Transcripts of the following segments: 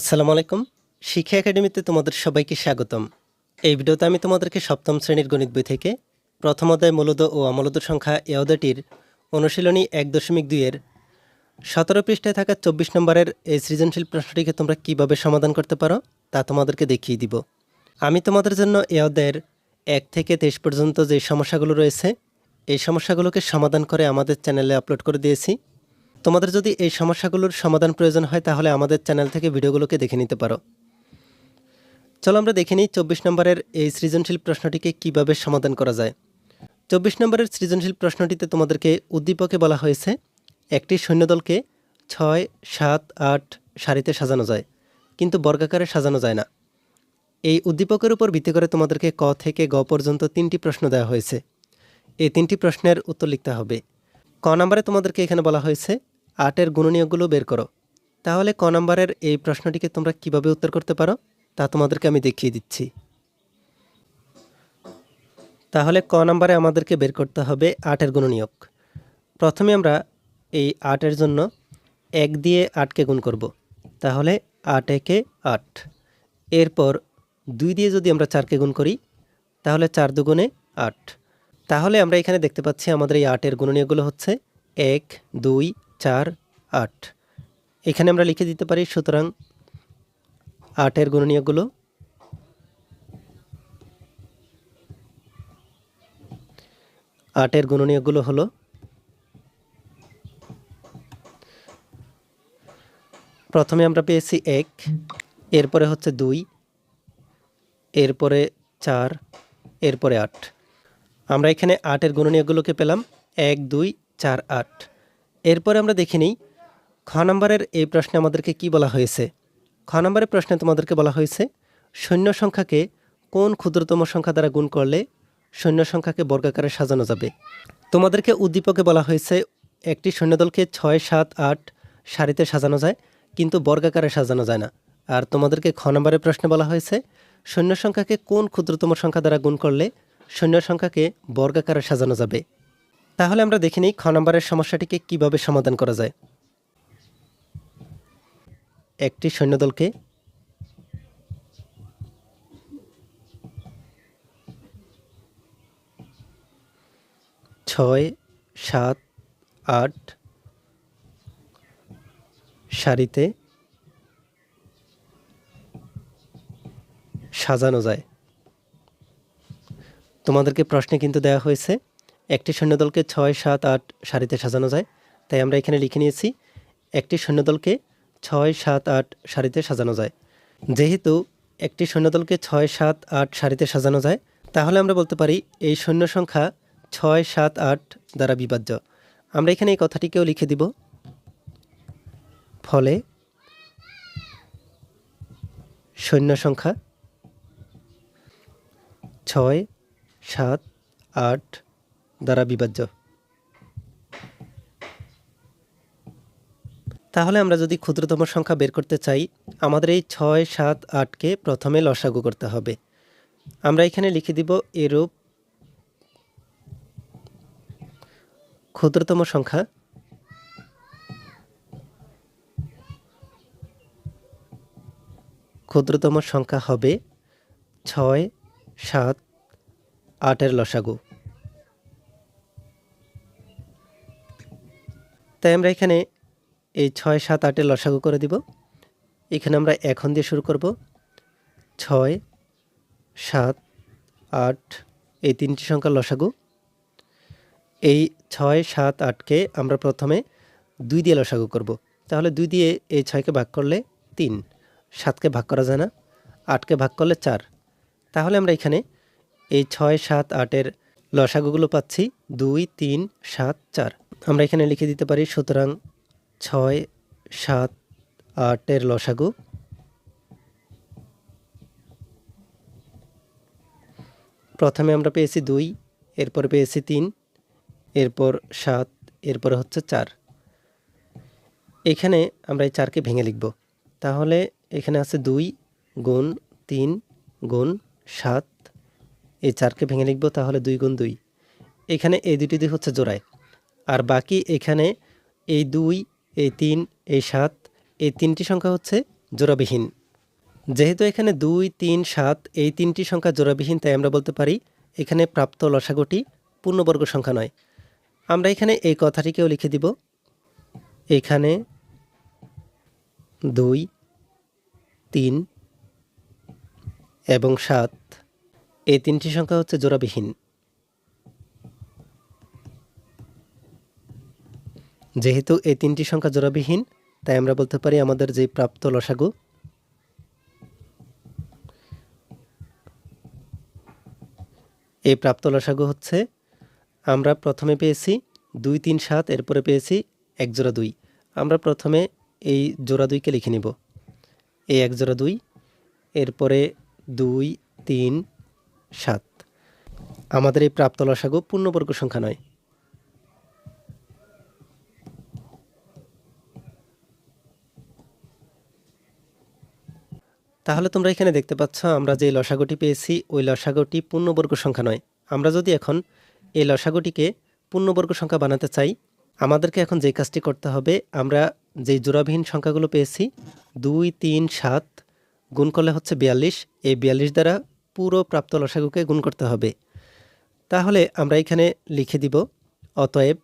আসসালামু আলাইকুম। শিক্ষা একাডেমিতে তোমাদের সবাইকে স্বাগতম। এই ভিডিওতে আমি তোমাদেরকে সপ্তম শ্রেণির গণিত বই থেকে প্রথম অধ্যায় মূলদ ও অমূলদ সংখ্যা এ অধ্যায়টির অনুশীলনী এক দশমিক দুইয়ের সতেরো পৃষ্ঠায় থাকা চব্বিশ নম্বরের এই সৃজনশীল প্রশ্নটিকে তোমরা কীভাবে সমাধান করতে পারো তা তোমাদেরকে দেখিয়ে দিব। আমি তোমাদের জন্য এ অধ্যায়ের এক থেকে তেইশ পর্যন্ত যে সমস্যাগুলো রয়েছে, এই সমস্যাগুলোকে সমাধান করে আমাদের চ্যানেলে আপলোড করে দিয়েছি। তোমাদের যদি এই সমস্যাগুলোর সমাধান প্রয়োজন হয়, তাহলে আমাদের চ্যানেল থেকে ভিডিওগুলোকে দেখে নিতে পারো। চলো আমরা দেখে নিই চব্বিশ নম্বরের এই সৃজনশীল প্রশ্নটিকে কীভাবে সমাধান করা যায়। চব্বিশ নম্বরের সৃজনশীল প্রশ্নটিতে তোমাদেরকে উদ্দীপকে বলা হয়েছে, একটি সৈন্যদলকে ছয়, সাত, আট সারিতে সাজানো যায়, কিন্তু বর্গাকারে সাজানো যায় না। এই উদ্দীপকের উপর ভিত্তি করে তোমাদেরকে ক থেকে গ পর্যন্ত তিনটি প্রশ্ন দেওয়া হয়েছে। এই তিনটি প্রশ্নের উত্তর লিখতে হবে। ক নম্বরে তোমাদেরকে এখানে বলা হয়েছে আটের গুণনীয়কগুলো বের করো। তাহলে ক নম্বরের এই প্রশ্নটিকে তোমরা কীভাবে উত্তর করতে পারো, তা তোমাদেরকে আমি দেখিয়ে দিচ্ছি। তাহলে ক নম্বরে আমাদেরকে বের করতে হবে আটের গুণনীয়ক। প্রথমে আমরা এই আটের জন্য এক দিয়ে আটকে গুণ করব। তাহলে আট একে আট। এরপর দুই দিয়ে যদি আমরা চারকে গুণ করি, তাহলে চার দুগুণে আট। তাহলে আমরা এখানে দেখতে পাচ্ছি আমাদের এই আটের গুণনীয়গুলো হচ্ছে এক, দুই চার, আট। এখানে আমরা লিখে দিতে পারি, সুতরাং আটের গুণনীয়কগুলো আটের গুণনীয়কগুলো হলো প্রথমে আমরা পেয়েছি এক, এরপরে হচ্ছে দুই, এরপরে চার, এরপরে আট। আমরা এখানে আটের গুণনীয়কগুলোকে পেলাম এক, দুই, চার, আট। এরপরে আমরা দেখে নিই, খ নম্বরের এই প্রশ্নে আমাদেরকে কি বলা হয়েছে? খ নম্বরের প্রশ্নে তোমাদেরকে বলা হয়েছে, সৈন্য সংখ্যাকে কোন ক্ষুদ্রতম সংখ্যা দ্বারা গুণ করলে সৈন্য সংখ্যাকে বর্গাকারে সাজানো যাবে? তোমাদেরকে উদ্দীপকে বলা হয়েছে, একটি সৈন্যদলকে ছয়, সাত, আট সারিতে সাজানো যায়, কিন্তু বর্গাকারে সাজানো যায় না। আর তোমাদেরকে খ নম্বরের প্রশ্নে বলা হয়েছে, সৈন্য সংখ্যাকে কোন ক্ষুদ্রতম সংখ্যা দ্বারা গুণ করলে সৈন্য সংখ্যাকে বর্গাকারে সাজানো যাবে? তাহলে আমরা দেখে নিই খ নম্বরের সমস্যাটিকে কীভাবে সমাধান করা যায়। একটি সৈন্যদলকে ছয়, সাত, আট সারিতে সাজানো যায়। তোমাদেরকে প্রশ্নে কিন্তু দেওয়া হয়েছে একটি সৈন্যদলকে ছয়, সাত, আট সারিতে সাজানো যায়। তাই আমরা এখানে লিখে নিয়েছি, একটি সৈন্যদলকে ছয়, সাত, আট সারিতে সাজানো যায়। যেহেতু একটি সৈন্যদলকে ছয়, সাত, আট সারিতে সাজানো যায়, তাহলে আমরা বলতে পারি এই সৈন্য সংখ্যা ছয়, সাত, আট দ্বারা বিভাজ্য। আমরা এখানে এই কথাটিকেও লিখে দিব, ফলে সৈন্য সংখ্যা ছয়, সাত, আট দ্বারা বিভাজ্য। তাহলে আমরা যদি ক্ষুদ্রতম সংখ্যা বের করতে চাই, আমাদের এই ছয়, সাত আটকে প্রথমে লসাগু করতে হবে। আমরা এখানে লিখে দিব এরূপ ক্ষুদ্রতম সংখ্যা ক্ষুদ্রতম সংখ্যা হবে ছয়, সাত, আটের লসাগু। তাই আমরা এখানে এই ছয়, সাত, আটের লসাগু করে দিব। এখানে আমরা এখন দিয়ে শুরু করব। ছয়, সাত, আট, এই তিনটি সংখ্যার লসাগু। এই ছয়, সাত, আটকে আমরা প্রথমে দুই দিয়ে লসাগু করব। তাহলে দুই দিয়ে এই ছয়কে ভাগ করলে তিন, সাতকে ভাগ করা যায় না, আটকে ভাগ করলে চার। তাহলে আমরা এখানে এই ছয়, সাত, আটের লসাগুগুলো পাচ্ছি। দুই, তিন, সাত, চার। আমরা এখানে লিখে দিতে পারি, সুতরাং ছয় সাত আটের লসাগু। প্রথমে আমরা পেয়েছি দুই, এরপর পেয়েছি তিন, এরপর সাত, এরপরে হচ্ছে চার। এখানে আমরা এই চারকে ভেঙে লিখব। তাহলে এখানে আছে দুই গুণ তিন গুণ সাত, এই চারকে ভেঙে লিখব, তাহলে দুই গুণ দুই। এখানে এই দুটি দুই হচ্ছে জোড়ায়। আর বাকি এখানে এই দুই, এই তিন, এই সাত, এই তিনটি সংখ্যা হচ্ছে জোড়াবিহীন। যেহেতু এখানে দুই, তিন, সাত, এই তিনটি সংখ্যা জোড়াবিহীন, তাই আমরা বলতে পারি এখানে প্রাপ্ত লসাগুটি পূর্ণবর্গ সংখ্যা নয়। আমরা এখানে এই কথাটিকেও লিখে দিব। এখানে দুই, তিন এবং সাত, এই তিনটি সংখ্যা হচ্ছে জোড়াবিহীন। যেহেতু এই তিনটি সংখ্যা জোড়াবিহীন, তাই আমরা বলতে পারি আমাদের যে প্রাপ্ত লসাগু এই প্রাপ্ত লসাগু হচ্ছে আমরা প্রথমে পেয়েছি দুই, তিন, সাত, এরপরে পেয়েছি এক জোড়া দুই। আমরা প্রথমে এই জোড়া দুইকে লিখে নিব। এই এক জোড়া দুই, এরপরে দুই, তিন, সাত। আমাদের এই প্রাপ্ত লসাগু পূর্ণবর্গ সংখ্যা নয়। তাহলে তোমরা এখানে দেখতে পাচ্ছ, আমরা যে লসাগুটি পেয়েছি, ওই লসাগুটি পূর্ণবর্গ সংখ্যা নয়। আমরা যদি এখন এই লসাগুটিকে পূর্ণবর্গ সংখ্যা বানাতে চাই, আমাদেরকে এখন যে কাজটি করতে হবে, আমরা যে জোড়াবিহীন সংখ্যাগুলো পেয়েছি, দুই, তিন, সাত গুণ করলে হচ্ছে বিয়াল্লিশ। এই বিয়াল্লিশ দ্বারা পুরো প্রাপ্ত লসাগুকে গুণ করতে হবে। তাহলে আমরা এখানে লিখে দিব, অতএব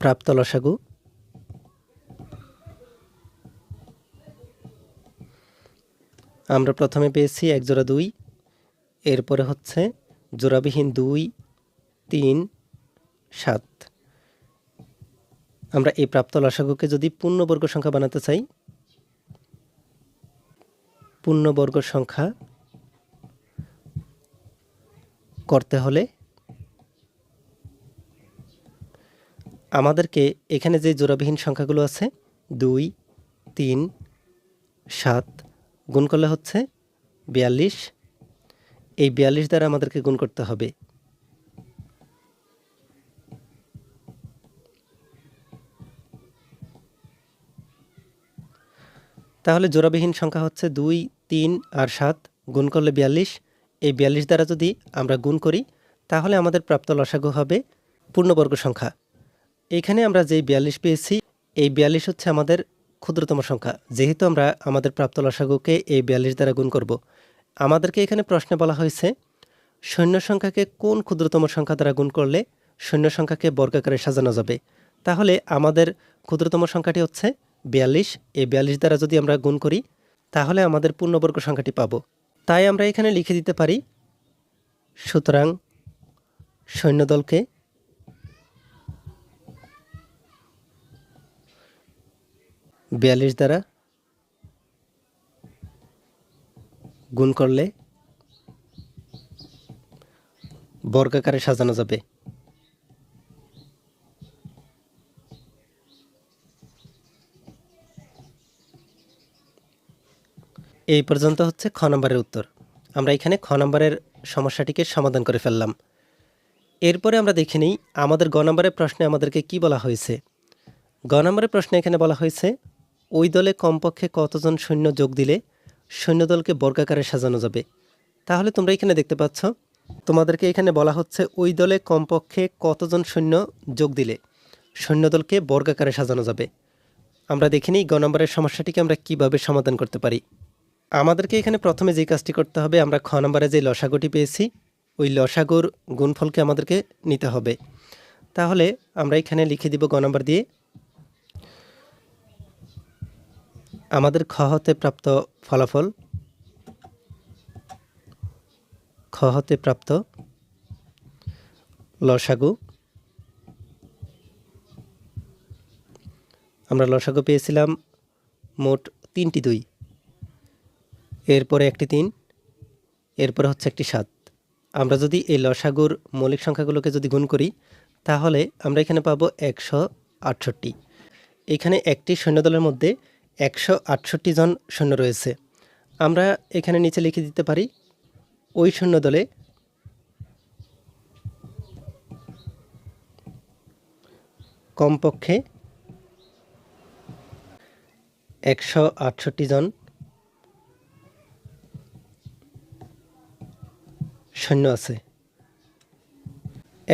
প্রাপ্ত লসাগু আমরা প্রথমে পেয়েছি এক জোড়া দুই, এরপরে হচ্ছে জোড়াবিহীন দুই, তিন, সাত। আমরা এই প্রাপ্ত লসাগুকে যদি পূর্ণবর্গ সংখ্যা বানাতে চাই, পূর্ণবর্গ সংখ্যা করতে হলে আমাদেরকে এখানে যে জোড়াবিহীন সংখ্যাগুলো আছে, দুই, তিন, সাত গুণ করলে হচ্ছে বিয়াল্লিশ। এই বিয়াল্লিশ দ্বারা আমাদেরকে গুণ করতে হবে। তাহলে জোড়াবিহীন সংখ্যা হচ্ছে দুই, তিন আর সাত। গুণ করলে বিয়াল্লিশ। এই বিয়াল্লিশ দ্বারা যদি আমরা গুণ করি, তাহলে আমাদের প্রাপ্ত লসাগু হবে পূর্ণবর্গ সংখ্যা। এইখানে আমরা যেই বিয়াল্লিশ পেয়েছি, এই বিয়াল্লিশ হচ্ছে আমাদের ক্ষুদ্রতম সংখ্যা। যেহেতু আমরা আমাদের প্রাপ্ত লসাগুকে এই বিয়াল্লিশ দ্বারা গুণ করব, আমাদেরকে এখানে প্রশ্নে বলা হয়েছে, সৈন্য সংখ্যাকে কোন ক্ষুদ্রতম সংখ্যা দ্বারা গুণ করলে সৈন্য সংখ্যাকে বর্গাকারে সাজানো যাবে? তাহলে আমাদের ক্ষুদ্রতম সংখ্যাটি হচ্ছে বিয়াল্লিশ। এই বিয়াল্লিশ দ্বারা যদি আমরা গুণ করি, তাহলে আমাদের পূর্ণবর্গ সংখ্যাটি পাব। তাই আমরা এখানে লিখে দিতে পারি, সুতরাং সৈন্যদলকে বিয়াল্লিশ দ্বারা গুণ করলে বর্গাকারে সাজানো যাবে। এই পর্যন্ত হচ্ছে খ নম্বরের উত্তর। আমরা এখানে খ নম্বরের সমস্যাটিকে সমাধান করে ফেললাম। এরপরে আমরা দেখে নিই, আমাদের গ নম্বরের প্রশ্নে আমাদেরকে কি বলা হয়েছে? গ নম্বরের প্রশ্নে এখানে বলা হয়েছে ওই দলে কমপক্ষে কতজন সৈন্য যোগ দিলে সৈন্যদলকে বর্গাকারে সাজানো যাবে? তাহলে তোমরা এখানে দেখতে পাচ্ছ, তোমাদেরকে এখানে বলা হচ্ছে ওই দলে কমপক্ষে কতজন সৈন্য যোগ দিলে সৈন্যদলকে বর্গাকারে সাজানো যাবে? আমরা দেখে নিই গ নম্বরের সমস্যাটিকে আমরা কীভাবে সমাধান করতে পারি। আমাদেরকে এখানে প্রথমে যে কাজটি করতে হবে, আমরা খ নম্বরে যে লসাগুটি পেয়েছি, ওই লসাগুর গুণফলকে আমাদেরকে নিতে হবে। তাহলে আমরা এখানে লিখে দিব গ নম্বর দিয়ে আমাদের খ হতে প্রাপ্ত ফলাফল? খ হতে প্রাপ্ত লসাগু। আমরা লসাগু পেয়েছিলাম মোট তিনটি দুই। এরপরে একটি তিন, এরপরে হচ্ছে একটি সাত। আমরা যদি এই লসাগুর মৌলিক সংখ্যাগুলোকে যদি গুণ করি, তাহলে আমরা এখানে পাবো একশো আটষট্টি। এখানে একটি সৈন্যদলের মধ্যে একশো আটষট্টি জন সৈন্য রয়েছে। আমরা এখানে নিচে লিখে দিতে পারি, ওই সৈন্য দলে কমপক্ষে একশো আটষট্টি জন সৈন্য আছে।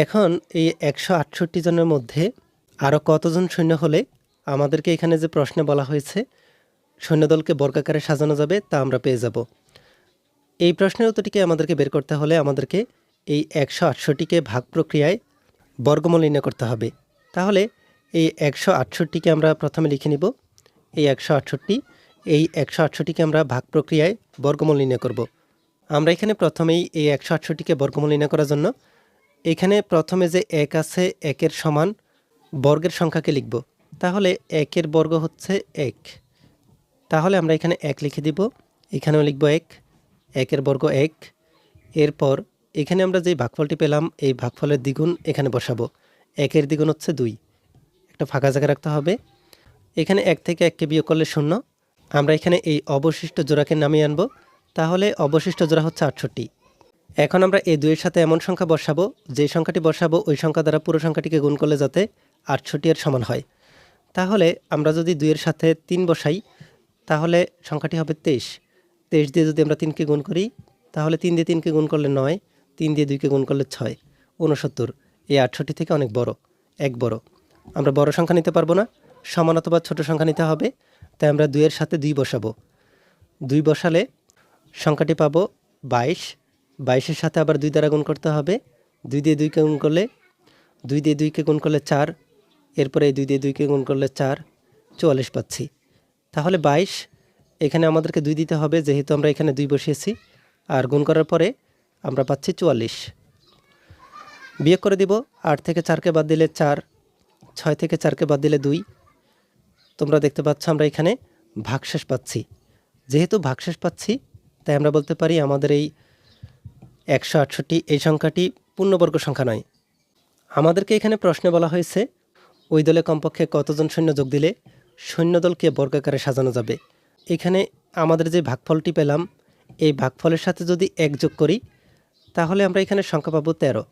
এখন এই একশো আটষট্টি জনের মধ্যে আরও কতজন সৈন্য হলে আমাদেরকে এখানে যে প্রশ্নে বলা হয়েছে, সৈন্যদলকে বর্গাকারে সাজানো যাবে, তা আমরা পেয়ে যাব। এই প্রশ্নের উত্তরটিকে আমাদেরকে বের করতে হলে আমাদেরকে এই একশো আটষট্টিকে ভাগ প্রক্রিয়ায় বর্গমূল নির্ণয় করতে হবে। তাহলে এই একশো আটষট্টিকে আমরা প্রথমে লিখে নিব। এই একশো আটষট্টি, এই একশো আটষট্টিকে আমরা ভাগ প্রক্রিয়ায় বর্গমূল নির্ণয় করব। আমরা এখানে প্রথমেই এই একশো আটষট্টিকে বর্গমূল নির্ণয় করার জন্য এখানে প্রথমে যে এক আছে, একের সমান বর্গের সংখ্যাকে লিখব। তাহলে একের বর্গ হচ্ছে এক। তাহলে আমরা এখানে এক লিখে দিব, এখানেও লিখব এক, একের বর্গ এক। এরপর এখানে আমরা যে ভাগফলটি পেলাম, এই ভাগফলের দ্বিগুণ এখানে বসাবো। একের দ্বিগুণ হচ্ছে দুই। একটা ফাঁকা জায়গা রাখতে হবে। এখানে এক থেকে এককে বিয়োগ করলে শূন্য। আমরা এখানে এই অবশিষ্ট জোড়াকে নামিয়ে আনব। তাহলে অবশিষ্ট জোড়া হচ্ছে আটষট্টি। এখন আমরা এই দুইয়ের সাথে এমন সংখ্যা বসাবো যে সংখ্যাটি বসাবো, ওই সংখ্যা দ্বারা পুরো সংখ্যাটিকে গুণ করলে যাতে আটষট্টি এর সমান হয়। তাহলে আমরা যদি দুইয়ের সাথে তিন বসাই, তাহলে সংখ্যাটি হবে তেইশ। তেইশ দিয়ে যদি আমরা তিনকে গুণ করি, তাহলে তিন দিয়ে তিনকে গুণ করলে নয়, তিন দিয়ে দুইকে গুণ করলে ছয় উনসত্তর এই আটষট্টি থেকে অনেক বড়, এক বড়। আমরা বড় সংখ্যা নিতে পারব না, সমান অথবা ছোটো সংখ্যা নিতে হবে, তাই আমরা দুইয়ের সাথে দুই বসাবো। দুই বসালে সংখ্যাটি পাবো বাইশ, বাইশের সাথে আবার দুই দ্বারা গুণ করতে হবে, দুই দিয়ে দুইকে গুণ করলে, দুই দিয়ে দুইকে গুণ করলে চার এরপরে এই দুই দিয়ে দুইকে গুণ করলে চার, চুয়াল্লিশ পাচ্ছি। তাহলে বাইশ, এখানে আমাদেরকে দুই দিতে হবে, যেহেতু আমরা এখানে দুই বসিয়েছি, আর গুণ করার পরে আমরা পাচ্ছি চুয়াল্লিশ। বিয়োগ করে দিব, আট থেকে চারকে বাদ দিলে চার, ছয় থেকে চারকে বাদ দিলে দুই। তোমরা দেখতে পাচ্ছ আমরা এখানে ভাগশেষ পাচ্ছি। যেহেতু ভাগশেষ পাচ্ছি, তাই আমরা বলতে পারি আমাদের এই একশো আটষট্টি এই সংখ্যাটি পূর্ণবর্গ সংখ্যা নয়। আমাদেরকে এখানে প্রশ্নে বলা হয়েছে ওই দলে কমপক্ষে কতজন সৈন্য যোগ দিলে সৈন্যদলকে বর্গাকারে সাজানো যাবে? এখানে আমাদের যে ভাগফলটি পেলাম, এই ভাগফলের সাথে যদি এক যোগ করি, তাহলে আমরা এখানে সংখ্যা পাবো তেরো।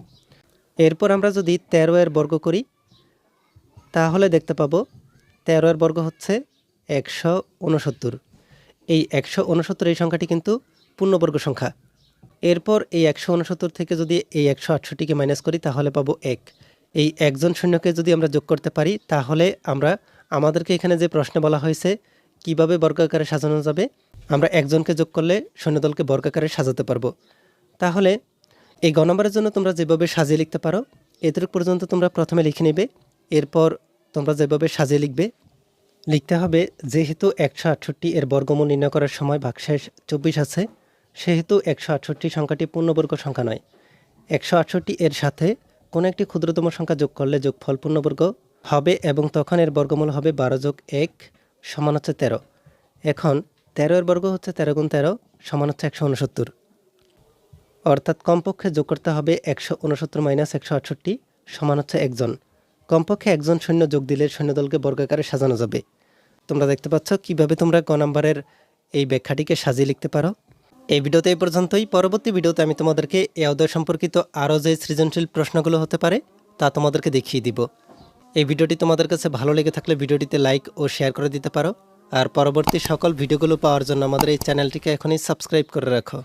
এরপর আমরা যদি তেরো এর বর্গ করি, তাহলে দেখতে পাবো তেরো এর বর্গ হচ্ছে একশো উনসত্তর। এই একশো উনসত্তর এই সংখ্যাটি কিন্তু পূর্ণবর্গ সংখ্যা। এরপর এই একশো উনসত্তর থেকে যদি এই একশো আটষট্টিকে মাইনাস করি, তাহলে পাবো এক। এই একজন সৈন্যকে যদি আমরা যোগ করতে পারি, তাহলে আমরা, আমাদেরকে এখানে যে প্রশ্নে বলা হয়েছে, কীভাবে বর্গাকারে সাজানো যাবে, আমরা একজনকে যোগ করলে সৈন্যদলকে বর্গাকারে সাজাতে পারব। তাহলে এই গ নম্বরের জন্য তোমরা যেভাবে সাজিয়ে লিখতে পারো, এতটুকু পর্যন্ত তোমরা প্রথমে লিখে নেবে, এরপর তোমরা যেভাবে সাজিয়ে লিখবে, লিখতে হবে যেহেতু একশো আটষট্টি এর বর্গমূল নির্ণয় করার সময় ভাগশেষ চব্বিশ আছে, সেহেতু একশো আটষট্টি সংখ্যাটি পূর্ণবর্গ সংখ্যা নয়। একশো আটষট্টি এর সাথে কোনো একটি ক্ষুদ্রতম সংখ্যা যোগ করলে যোগফল পূর্ণবর্গ হবে এবং তখন এর বর্গমূল হবে বারো যোগ এক সমান হচ্ছে তেরো। এখন তেরো এর বর্গ হচ্ছে তেরো গুণ তেরো সমান হচ্ছে একশো উনসত্তর অর্থাৎ কমপক্ষে যোগ করতে হবে একশো উনসত্তর মাইনাস একশো আটষট্টি সমান হচ্ছে একজন। কমপক্ষে একজন সৈন্য যোগ দিলে সৈন্যদলকে বর্গাকারে সাজানো যাবে। তোমরা দেখতে পাচ্ছ কীভাবে তোমরা ক নাম্বারের এই ব্যাখ্যাটিকে সাজিয়ে লিখতে পারো? এই ভিডিওতে এই পর্যন্তই। পরবর্তী ভিডিওতে আমি তোমাদেরকে এ অধ্যায় সম্পর্কিত আরও যে সৃজনশীল প্রশ্নগুলো হতে পারে, তা তোমাদেরকে দেখিয়ে দিব। এই ভিডিওটি তোমাদের কাছে ভালো লেগে থাকলে ভিডিওটিতে লাইক ও শেয়ার করে দিতে পারো। আর পরবর্তী সকল ভিডিওগুলো পাওয়ার জন্য আমাদের এই চ্যানেলটিকে এখনই সাবস্ক্রাইব করে রাখো।